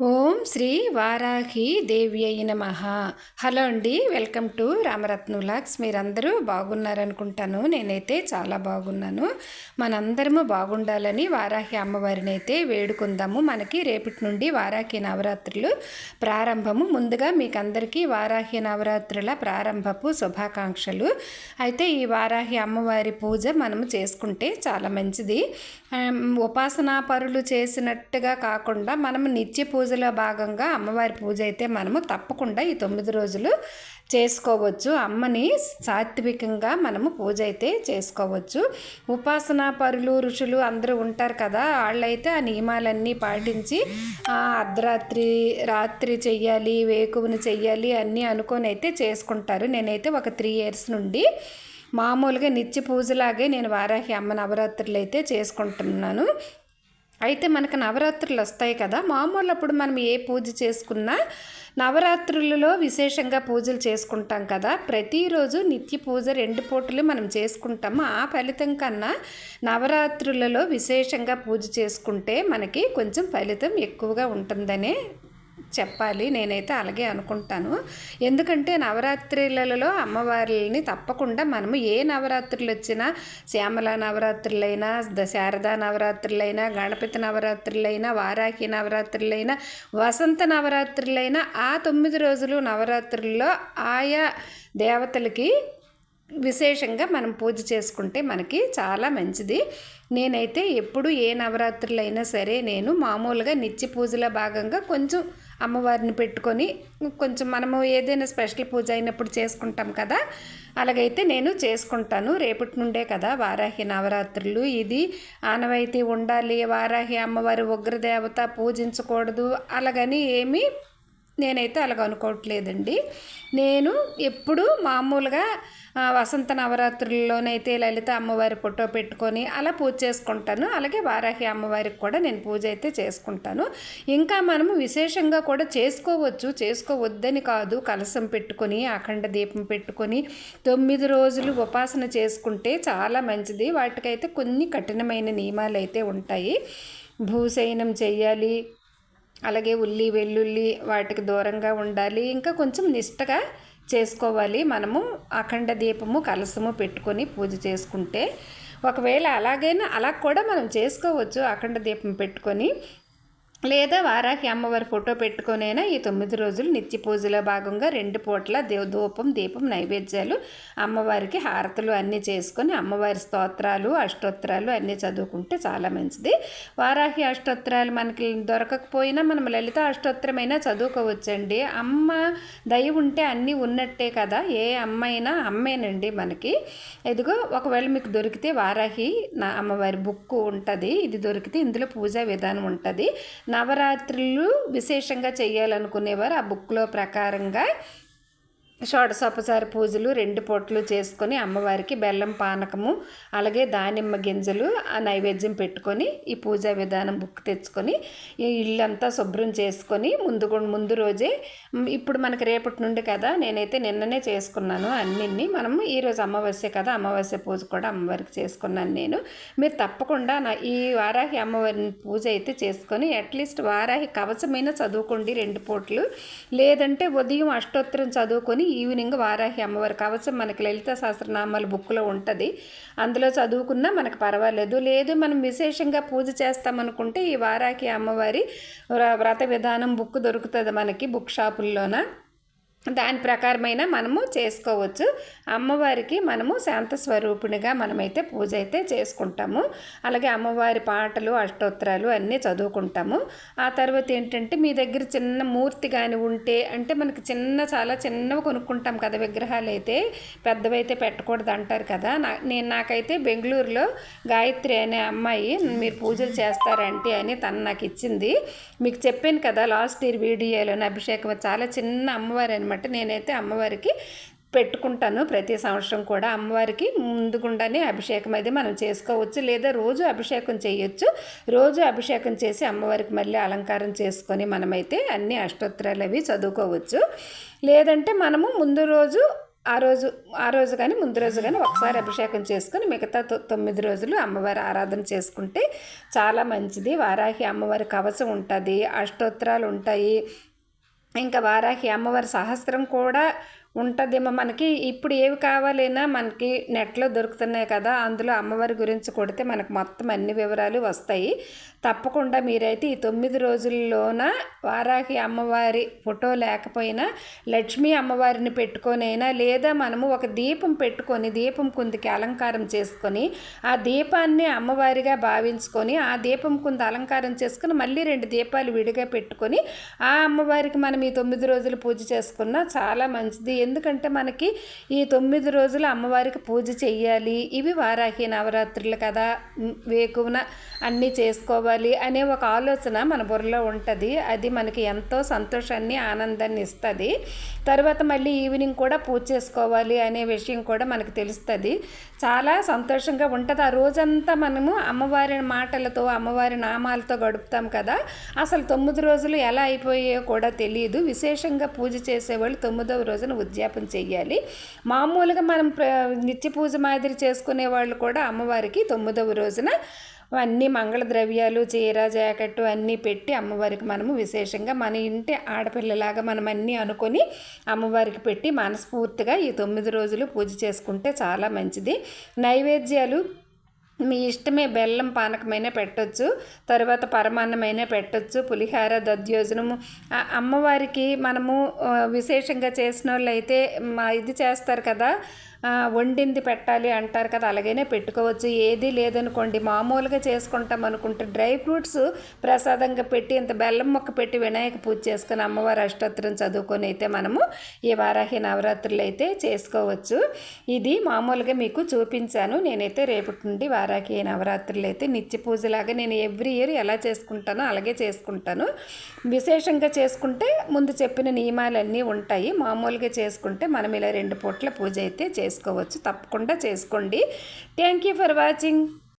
ఓం శ్రీ వారాహి దేవి అయిన నమ. హలో అండి వెల్కమ్ టు రామరత్నులాక్స్. మీరందరూ బాగున్నారనుకుంటాను. నేనైతే చాలా బాగున్నాను. మనందరము బాగుండాలని వారాహి అమ్మవారిని అయితే వేడుకుందాము. మనకి రేపటి నుండి వారాహి నవరాత్రులు ప్రారంభము. ముందుగా మీకు అందరికీ వారాహి నవరాత్రుల ప్రారంభపు శుభాకాంక్షలు. అయితే ఈ వారాహి అమ్మవారి పూజ మనము చేసుకుంటే చాలా మంచిది. ఉపాసనా పరులు చేసినట్టుగా కాకుండా మనం నిత్య పూజ పూజలో భాగంగా అమ్మవారి పూజ అయితే మనము తప్పకుండా ఈ తొమ్మిది రోజులు చేసుకోవచ్చు. అమ్మని సాత్వికంగా మనము పూజ అయితే చేసుకోవచ్చు. ఉపాసనా పరులు ఋషులు అందరూ ఉంటారు కదా వాళ్ళైతే ఆ నియమాలన్నీ పాటించి అర్ధరాత్రి రాత్రి చెయ్యాలి వేకువని చెయ్యాలి అన్నీ అనుకొని అయితే చేసుకుంటారు. నేనైతే ఒక త్రీ ఇయర్స్ నుండి మామూలుగా నిత్య పూజలాగే నేను వారాహి అమ్మ నవరాత్రులు అయితే చేసుకుంటున్నాను. అయితే మనకు నవరాత్రులు వస్తాయి కదా మామూలు అప్పుడు మనం ఏ పూజ చేసుకున్నా నవరాత్రులలో విశేషంగా పూజలు చేసుకుంటాం కదా. ప్రతిరోజు నిత్య పూజ రెండు పూటలు మనం చేసుకుంటాము. ఆ ఫలితం కన్నా నవరాత్రులలో విశేషంగా పూజ చేసుకుంటే మనకి కొంచెం ఫలితం ఎక్కువగా ఉంటుందనే చెప్పాలి నేనైతే అలాగే అనుకుంటాను. ఎందుకంటే నవరాత్రులలో అమ్మవారిని తప్పకుండా మనము ఏ నవరాత్రులు వచ్చినా శ్యామల నవరాత్రులైనా శారదా నవరాత్రులైనా గణపతి నవరాత్రులైనా వారాహి నవరాత్రులైనా వసంత నవరాత్రులైనా ఆ తొమ్మిది రోజులు నవరాత్రుల్లో ఆయా దేవతలకి విశేషంగా మనం పూజ చేసుకుంటే మనకి చాలా మంచిది. నేనైతే ఎప్పుడు ఏ నవరాత్రులు అయినా సరే నేను మామూలుగా నిత్య పూజల భాగంగా కొంచెం అమ్మవారిని పెట్టుకొని కొంచెం మనము ఏదైనా స్పెషల్ పూజ అయినప్పుడు చేసుకుంటాం కదా. అలాగైతే నేను చేసుకుంటాను. రేపటి నుండే కదా వారాహి నవరాత్రులు. ఇది ఆనవాయితీ ఉండాలి. వారాహి అమ్మవారి ఉగ్రదేవత పూజించకూడదు. అలాగని ఏమీ నేనైతే అలాగ అనుకోవట్లేదండి. నేను ఎప్పుడు మామూలుగా వసంత నవరాత్రుల్లోనైతే లలిత అమ్మవారి ఫోటో పెట్టుకొని అలా పూజ చేసుకుంటాను. అలాగే వారాహి అమ్మవారికి కూడా నేను పూజ అయితే చేసుకుంటాను. ఇంకా మనము విశేషంగా కూడా చేసుకోవచ్చు. చేసుకోవద్దని కాదు. కలసం పెట్టుకొని అఖండ దీపం పెట్టుకొని తొమ్మిది రోజులు ఉపాసన చేసుకుంటే చాలా మంచిది. వాటికైతే కొన్ని కఠినమైన నియమాలు అయితే ఉంటాయి. భూశయనం చేయాలి అలాగే ఉల్లి వెల్లుల్లి వాటికి దూరంగా ఉండాలి. ఇంకా కొంచెం నిష్టగా చేసుకోవాలి. మనము అఖండ దీపము కలసము పెట్టుకొని పూజ చేసుకుంటే ఒకవేళ అలాగైనా అలా కూడా మనం చేసుకోవచ్చు. అఖండ దీపం పెట్టుకొని లేదా వారాహి అమ్మవారి ఫోటో పెట్టుకొనైనా ఈ తొమ్మిది రోజులు నిత్య పూజలో భాగంగా రెండు పూట్ల దేవ ధూపం దీపం నైవేద్యాలు అమ్మవారికి హారతులు అన్నీ చేసుకొని అమ్మవారి స్తోత్రాలు అష్టోత్తరాలు అన్నీ చదువుకుంటే చాలా మంచిది. వారాహి అష్టోత్తరాలు మనకి దొరకకపోయినా మనం లలిత అష్టోత్తరమైనా చదువుకోవచ్చండి. అమ్మ దయ ఉంటే అన్నీ ఉన్నట్టే కదా ఏ అమ్మైనా అమ్మేనండి మనకి. ఎదుగో ఒకవేళ మీకు దొరికితే వారాహి నా అమ్మవారి బుక్ ఉంటుంది. ఇది దొరికితే ఇందులో పూజా విధానం ఉంటుంది. నవరాత్రులు విశేషంగా చేయాలనుకునేవారు ఆ బుక్లో ప్రకారంగా షోడసోపచార పూజలు రెండు పొట్లు చేసుకొని అమ్మవారికి బెల్లం పానకము అలాగే దానిమ్మ గింజలు ఆ నైవేద్యం పెట్టుకొని ఈ పూజా విధానం బుక్ తెచ్చుకొని ఈ ఇల్లంతా శుభ్రం చేసుకొని ముందు ముందు రోజే ఇప్పుడు మనకి రేపటి నుండి కదా నేనైతే నిన్ననే చేసుకున్నాను అన్నిన్ని. మనం ఈరోజు అమావాస్య కదా అమావాస్య పూజ కూడా అమ్మవారికి చేసుకున్నాను నేను. మీరు తప్పకుండా నా ఈ వారాహి అమ్మవారిని పూజ అయితే చేసుకొని అట్లీస్ట్ వారాహి కవచమైన చదువుకోండి రెండు పూట్లు. లేదంటే ఉదయం అష్టోత్తరం చదువుకొని ఈవినింగ్ వారాహి అమ్మవారి. కవచం మనకి లలిత సహస్రనామాల బుక్లో ఉంటుంది. అందులో చదువుకున్నా మనకు పర్వాలేదు. లేదు మనం విశేషంగా పూజ చేస్తామనుకుంటే ఈ వారాహి అమ్మవారి వ్రత విధానం బుక్ దొరుకుతుంది మనకి బుక్ షాపుల్లోన. దాని ప్రకారమైన మనము చేసుకోవచ్చు. అమ్మవారికి మనము శాంత స్వరూపునిగా మనమైతే పూజ అయితే చేసుకుంటాము. అలాగే అమ్మవారి పాటలు అష్టోత్తరాలు అన్నీ చదువుకుంటాము. ఆ తర్వాత ఏంటంటే మీ దగ్గర చిన్న మూర్తి కానీ ఉంటే అంటే మనకి చిన్న చాలా చిన్నవి కొనుక్కుంటాం కదా విగ్రహాలు అయితే పెద్దవైతే పెట్టకూడదు అంటారు కదా. నా నేను నాకైతే బెంగళూరులో గాయత్రి అనే అమ్మాయి మీరు పూజలు చేస్తారంటే అని తను నాకు ఇచ్చింది. మీకు చెప్పాను కదా లాస్ట్ ఇయర్ వీడియోలో అభిషేకం చాలా చిన్న అమ్మవారి అని అనమాట. నేనైతే అమ్మవారికి పెట్టుకుంటాను ప్రతి సంవత్సరం కూడా. అమ్మవారికి ముందుగుండానే అభిషేకం అయితే మనం చేసుకోవచ్చు. లేదా రోజు అభిషేకం చేయొచ్చు. రోజు అభిషేకం చేసి అమ్మవారికి మళ్ళీ అలంకారం చేసుకొని మనమైతే అన్ని అష్టోత్తరాలు అవి చదువుకోవచ్చు. లేదంటే మనము ముందు రోజు ఆ రోజు ఆ రోజు కానీ ముందు రోజు కానీ ఒకసారి అభిషేకం చేసుకొని మిగతా తొమ్మిది రోజులు అమ్మవారి ఆరాధన చేసుకుంటే చాలా మంచిది. వారాహి అమ్మవారి కవచం ఉంటుంది. అష్టోత్తరాలు ఉంటాయి. ఇంకా వారాహి అమ్మవారి సహస్రం కూడా ఉంటుందేమో. మనకి ఇప్పుడు ఏవి కావాలైనా మనకి నెట్లో దొరుకుతున్నాయి కదా అందులో అమ్మవారి గురించి కొడితే మనకు మొత్తం అన్ని వివరాలు వస్తాయి. తప్పకుండా మీరైతే ఈ తొమ్మిది రోజుల్లోన వారాహి అమ్మవారి ఫోటో లేకపోయినా లక్ష్మీ అమ్మవారిని పెట్టుకొనైనా లేదా మనము ఒక దీపం పెట్టుకొని దీపం కుందికి అలంకారం చేసుకొని ఆ దీపాన్ని అమ్మవారిగా భావించుకొని ఆ దీపం కుంది అలంకారం చేసుకొని మళ్ళీ రెండు దీపాలు విడిగా పెట్టుకొని ఆ అమ్మవారికి మనం ఈ తొమ్మిది రోజులు పూజ చేసుకున్నా చాలా మంచిది. ఎందుకంటే మనకి ఈ తొమ్మిది రోజులు అమ్మవారికి పూజ చేయాలి ఇవి వారాహి నవరాత్రులు కదా. వేకువన అన్నీ చేసుకోవాలి అనే ఒక ఆలోచన మన బుర్రలో ఉంటుంది. అది మనకి ఎంతో సంతోషాన్ని ఆనందాన్ని ఇస్తుంది. తర్వాత మళ్ళీ ఈవినింగ్ కూడా పూజ చేసుకోవాలి అనే విషయం కూడా మనకు తెలుస్తుంది. చాలా సంతోషంగా ఉంటుంది. ఆ రోజంతా మనము అమ్మవారి మాటలతో అమ్మవారి నామాలతో గడుపుతాం కదా. అసలు తొమ్మిది రోజులు ఎలా అయిపోయాయో కూడా తెలియదు. విశేషంగా పూజ చేసేవాళ్ళు తొమ్మిదవ రోజున ఉద్యాపన చేయాలి మామూలుగా మనం నిత్య పూజ మాదిరి చేసుకునే వాళ్ళు కూడా అమ్మవారికి తొమ్మిదవ రోజున అన్నీ మంగళ ద్రవ్యాలు చీర జాకెట్టు అన్నీ పెట్టి అమ్మవారికి మనము విశేషంగా మన ఇంటి ఆడపిల్లలాగా మనం అన్నీ అనుకొని అమ్మవారికి పెట్టి మనస్ఫూర్తిగా ఈ తొమ్మిది రోజులు పూజ చేసుకుంటే చాలా మంచిది. నైవేద్యాలు మీ ఇష్టమే బెల్లం పానకమైనా పెట్టచ్చు తర్వాత పరమాన్నమైనా పెట్టచ్చు పులిహార దద్యోజనము. అమ్మవారికి మనము విశేషంగా చేసిన వాళ్ళు అయితే ఇది చేస్తారు కదా వండింది పెట్టాలి అంటారు కదా అలాగైనా పెట్టుకోవచ్చు. ఏది లేదనుకోండి మామూలుగా చేసుకుంటాం అనుకుంటే డ్రై ఫ్రూట్స్ ప్రసాదంగా పెట్టి ఇంత బెల్లం మొక్క పెట్టి వినాయక పూజ చేసుకుని అమ్మవారి అష్టోత్తరం చదువుకొని అయితే మనము ఈ వారాహి నవరాత్రులు అయితే చేసుకోవచ్చు. ఇది మామూలుగా మీకు చూపించాను. నేనైతే రేపటి నుండి వారాహి నవరాత్రులు అయితే నిత్య పూజలాగా నేను ఎవ్రీ ఇయర్ ఎలా చేసుకుంటానో అలాగే చేసుకుంటాను. విశేషంగా చేసుకుంటే ముందు చెప్పిన నియమాలన్నీ ఉంటాయి. మామూలుగా చేసుకుంటే మనం ఇలా రెండు పూట్ల పూజ అయితే చేసుకోవచ్చు. తప్పకుండా చేసుకోండి. Thank you for watching